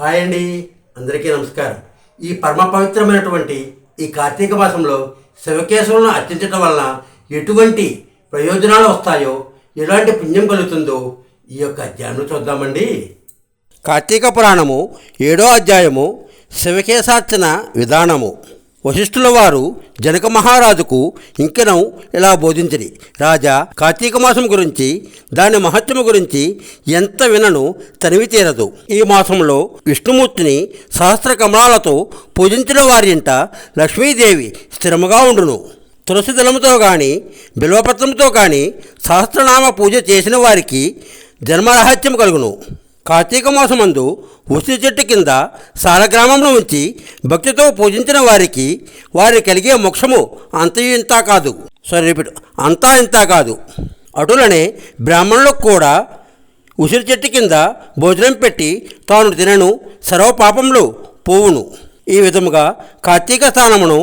Hi అండి అందరికీ నమస్కారం. ఈ పరమ పవిత్రమైనటువంటి ఈ కార్తీక మాసంలో శివకేశవులను అర్చించడం వలన ఎటువంటి ప్రయోజనాలు వస్తాయో ఎలాంటి పుణ్యం కలుగుతుందో ఈ యొక్క అధ్యాయం చూద్దామండి. కార్తీక పురాణము ఏడో అధ్యాయము శివకేశార్చన విధానము. వశిష్ఠుల వారు జనక మహారాజుకు ఇంకనం ఇలా బోధించిరి? రాజా కార్తీక మాసం గురించి దాని మహత్యము గురించి ఎంత వినను తనివి తీరదు. ఈ మాసంలో విష్ణుమూర్తిని సహస్ర కమలాలతో పూజించిన వారి ఇంట లక్ష్మీదేవి స్థిరముగా ఉండును. తులసి దళముతో కానీ బిల్వపత్రంతో కానీ సహస్రనామ పూజ చేసిన వారికి జన్మరహత్యం కలుగును. కార్తీక మాసమందు ఉసిరి చెట్టు కింద సాలగ్రామంలో ఉంచి భక్తితో పూజించిన వారికి వారి కలిగే మోక్షము అంత ఇంతా కాదు. సరే రిపీట్. అంతా ఇంతా కాదు. అటులనే బ్రాహ్మణులకు కూడా ఉసిరి చెట్టు కింద భోజనం పెట్టి తాను తినను సర్వ పోవును. ఈ విధముగా కార్తీక స్నానమును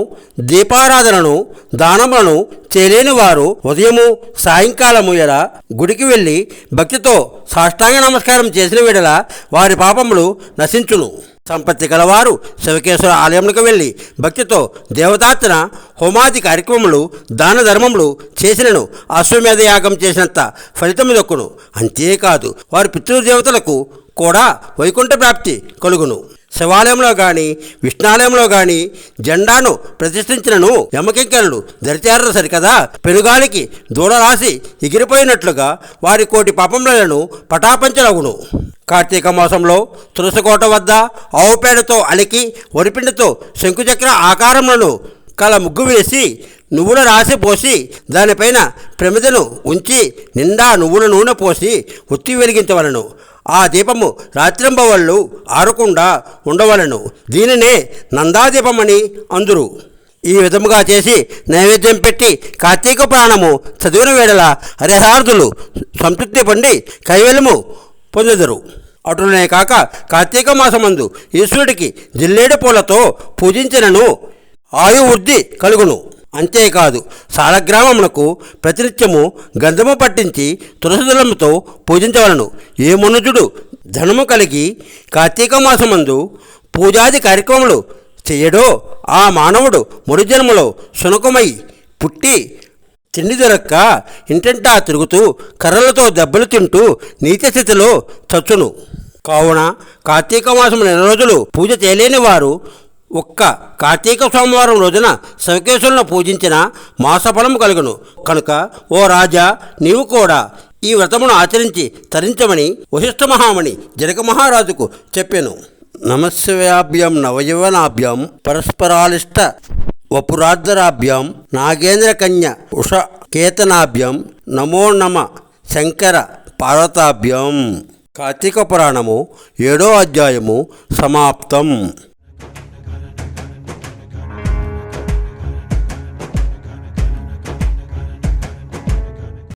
దీపారాధనను దానములను చేయలేని వారు ఉదయము సాయంకాలము ఎడ గుడికి వెళ్ళి భక్తితో సాష్టాంగ నమస్కారం చేసిన విడల వారి పాపములు నశించును. సంపత్తి గలవారు శివకేశ్వర ఆలయములకు వెళ్ళి భక్తితో దేవతార్చన హోమాది కార్యక్రమములు దాన ధర్మములు చేసినను అశ్వమేధ యాగం చేసినంత ఫలితము దొక్కును. అంతేకాదు వారి పితృదేవతలకు కూడా వైకుంఠ ప్రాప్తి కలుగును. శివాలయంలో కానీ విష్ణాలయంలో కానీ జెండాను ప్రతిష్ఠించినను యమకింకరులు దరిచేరరు సరికదా? పెనుగాలికి దూడ రాసి ఎగిరిపోయినట్లుగా వారి కోటి పాపములను పటాపంచలగును. కార్తీక మాసంలో తులసికోట వద్ద ఆవుపేడతో అలికి వరిపిండితో శంకుచక్ర ఆకారములను కల ముగ్గు వేసి నువ్వుల రాసి పోసి దానిపైన ప్రమిదను ఉంచి నిండా నువ్వుల నూనె పోసి ఉత్తి వెలిగించవలను. ఆ దీపము రాత్రింబవళ్ళు ఆరకుండా ఉండవలను. దీనినే నందాదీపమని అందురు. ఈ విధముగా చేసి నైవేద్యం పెట్టి కార్తీక ప్రాణము చదివిన వేళల హరిహార్థులు సంతృప్తి పొంది కైవల్యము పొందెదరు. అటునే కాక కార్తీక మాసమందు ఈశ్వరుడికి జిల్లేడు పూలతో పూజించినను. ఆయు వృద్ధి కలుగును. అంతేకాదు సాలగ్రామమునకు ప్రతినిత్యము గంధము పట్టించి తులసిదళముతో పూజించవలను. ఏ మనుజుడు ధనము కలిగి కార్తీక మాసమందు పూజాది కార్యక్రమములు చేయడో ఆ మానవుడు మరుజన్మలో శునకమై పుట్టి తిండి దొరక్క ఇంటింటా తిరుగుతూ కర్రలతో దెబ్బలు తింటూ నీచ స్థితిలో చచ్చును. కావున కార్తీక మాసం నెల రోజులు పూజ చేయలేని వారు ఒక్క కార్తీక సోమవారం రోజున శివకేశులను పూజించిన మాసఫలం కలుగును. కనుక ఓ రాజా నీవు కూడా ఈ వ్రతమును ఆచరించి తరించమని వశిష్ఠ మహామణి జనక మహారాజుకు చెప్పాను. నమస్వ్యాభ్యం నవయవనాభ్యం పరస్పరాలిష్ట వపురార్ధరాభ్యం నాగేంద్రకన్య ఉష కేతనాభ్యం నమో నమ శంకర పార్వతాభ్యం. కార్తీక పురాణము ఏడో అధ్యాయము సమాప్తం.